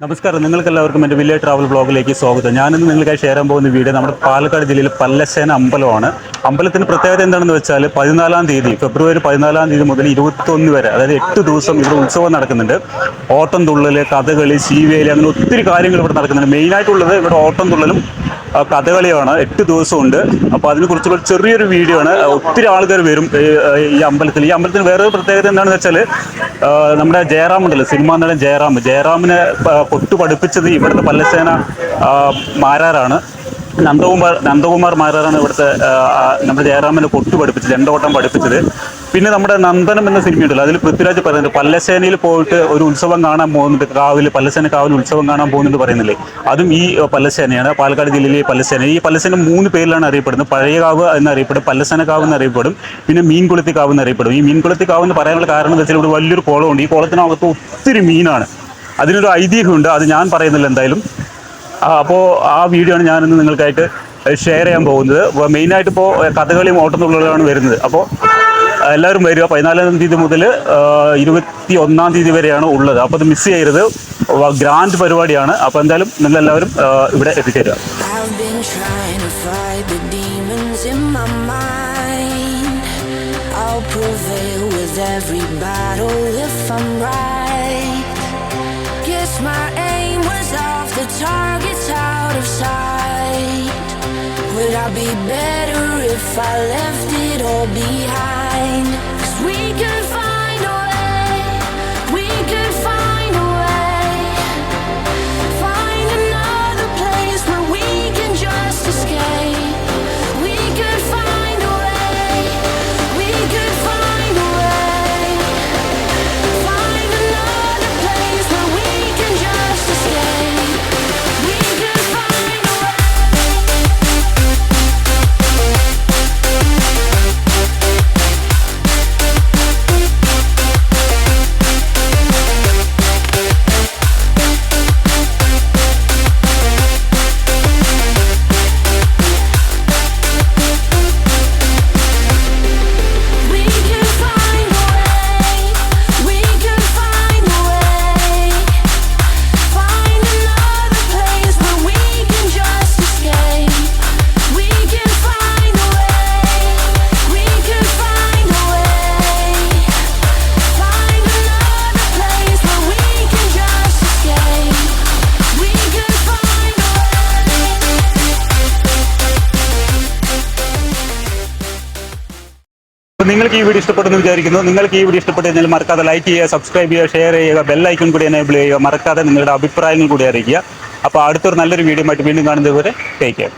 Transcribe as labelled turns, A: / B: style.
A: നമസ്കാരം. നിങ്ങൾക്ക് എല്ലാവർക്കും എന്റെ വില്ലേജ് ട്രാവൽ ബ്ലോഗിലേക്ക് സ്വാഗതം. ഞാനിന്ന് നിങ്ങൾക്കായി ഷെയർ ചെയ്യാൻ പോകുന്ന വീഡിയോ നമ്മുടെ പാലക്കാട് ജില്ലയിൽ പല്ലശ്ശേന അമ്പലമാണ്. അമ്പലത്തിന് പ്രത്യേകത എന്താണെന്ന് വെച്ചാൽ പതിനാലാം തീയതി ഫെബ്രുവരി പതിനാലാം തീയതി മുതൽ ഇരുപത്തൊന്ന് വരെ അതായത് എട്ട് ദിവസം ഇവിടെ ഉത്സവം നടക്കുന്നുണ്ട്. ഓട്ടം തുള്ളൽ കഥകളി ശീവേലി അങ്ങനെ ഒത്തിരി കാര്യങ്ങൾ ഇവിടെ നടക്കുന്നുണ്ട്. മെയിനായിട്ടുള്ളത് ഇവിടെ ഓട്ടം തുള്ളലും കഥകളിയാണ് എട്ട് ദിവസമുണ്ട്. അപ്പോൾ അതിനെക്കുറിച്ചുള്ള ചെറിയൊരു വീഡിയോ ആണ്. ഒത്തിരി ആൾക്കാർ വരും ഈ, അമ്പലത്തിൽ. ഈ അമ്പലത്തിന് വേറൊരു പ്രത്യേകത എന്താണെന്ന് വെച്ചാൽ നമ്മുടെ ജയറാം ഉണ്ടല്ലോ സിനിമ നടൻ ജയറാം. ജയറാമിനെ പൊട്ടു പഠിപ്പിച്ചത് ഇവിടുത്തെ പല്ലസേന മാരാറാണ് നന്ദകുമാർ നന്ദകുമാർ മാരാറാണ് ഇവിടുത്തെ നമ്മുടെ ജയറാമിനെ പൊട്ടു പഠിപ്പിച്ചത് രണ്ടോട്ടം പഠിപ്പിച്ചത്. പിന്നെ നമ്മുടെ നന്ദനം എന്ന സിനിമ ഉണ്ടല്ലോ അതിൽ പൃഥ്വിരാജ് പറയുന്നത് പല്ലശ്ശേനയിൽ പോയിട്ട് ഒരു ഉത്സവം കാണാൻ പോകുന്നുണ്ട് കാവിൽ പല്ലശ്ശേന കാവിൽ ഉത്സവം കാണാൻ പോകുന്നുണ്ട് പറയുന്നില്ലേ? അതും ഈ പല്ലശ്ശേനയാണ് പാലക്കാട് ജില്ലയിലെ പല്ലശ്ശേന. ഈ പല്ലശ്ശേന മൂന്ന് പേരിലാണ് അറിയപ്പെടുന്നത് പഴയകാവ് എന്നറിയപ്പെടും പല്ലശ്ശേന കാവ് എന്നറിയപ്പെടും പിന്നെ മീൻകുളത്തി കാവ് എന്നറിയപ്പെടും ഈ മീൻകുളത്തി കാവ് എന്ന് പറയാനുള്ള കാരണം എന്ന് വെച്ചാൽ ഇവിടെ വലിയൊരു കുളമുണ്ട്. ഈ കുളത്തിനകത്ത് ഒത്തിരി മീനാണ്. അതിനൊരു ഐതിഹ്യമുണ്ട് അത് ഞാൻ പറയുന്നില്ല എന്തായാലും. അപ്പോൾ ആ വീഡിയോ ആണ് ഞാനിന്ന് നിങ്ങൾക്കായിട്ട് ഷെയർ ചെയ്യാൻ പോകുന്നത്. മെയിനായിട്ട് ഇപ്പോൾ കഥകളിയും ഓട്ടത്തുള്ളിലാണ് വരുന്നത്. അപ്പോൾ എല്ലാവരും വരിക. പതിനാലാം തീയതി മുതൽ ഇരുപത്തി ഒന്നാം തീയതി വരെയാണ് ഉള്ളത്. അപ്പോൾ അത് മിസ് ചെയ്യരുത്. ഗ്രാൻഡ് പരിപാടിയാണ്. അപ്പോൾ എന്തായാലും നിങ്ങൾ എല്ലാവരും ഇവിടെ എത്തിച്ചേരുക.
B: Every be better if I left it all behind? 'Cause we could
A: അപ്പോൾ നിങ്ങൾക്ക് ഈ വീഡിയോ ഇഷ്ടപ്പെടുന്നു വിചാരിക്കുന്നു. നിങ്ങൾക്ക് ഈ വീഡിയോ ഇഷ്ടപ്പെട്ടു കഴിഞ്ഞാൽ മറക്കാതെ ലൈക്ക് ചെയ്യുക സബ്സ്ക്രൈബ് ചെയ്യുക ഷെയർ ചെയ്യുക ബെല്ലൈക്കൺ കൂടി എനേബിൾ ചെയ്യുക. മറക്കാതെ നിങ്ങളുടെ അഭിപ്രായങ്ങൾ കൂടി അറിയിക്കുക. അപ്പോൾ അടുത്തൊരു നല്ലൊരു വീഡിയോ ആയിട്ട് വീണ്ടും കാണുന്നതുവരെ ടേക്ക് കെയർ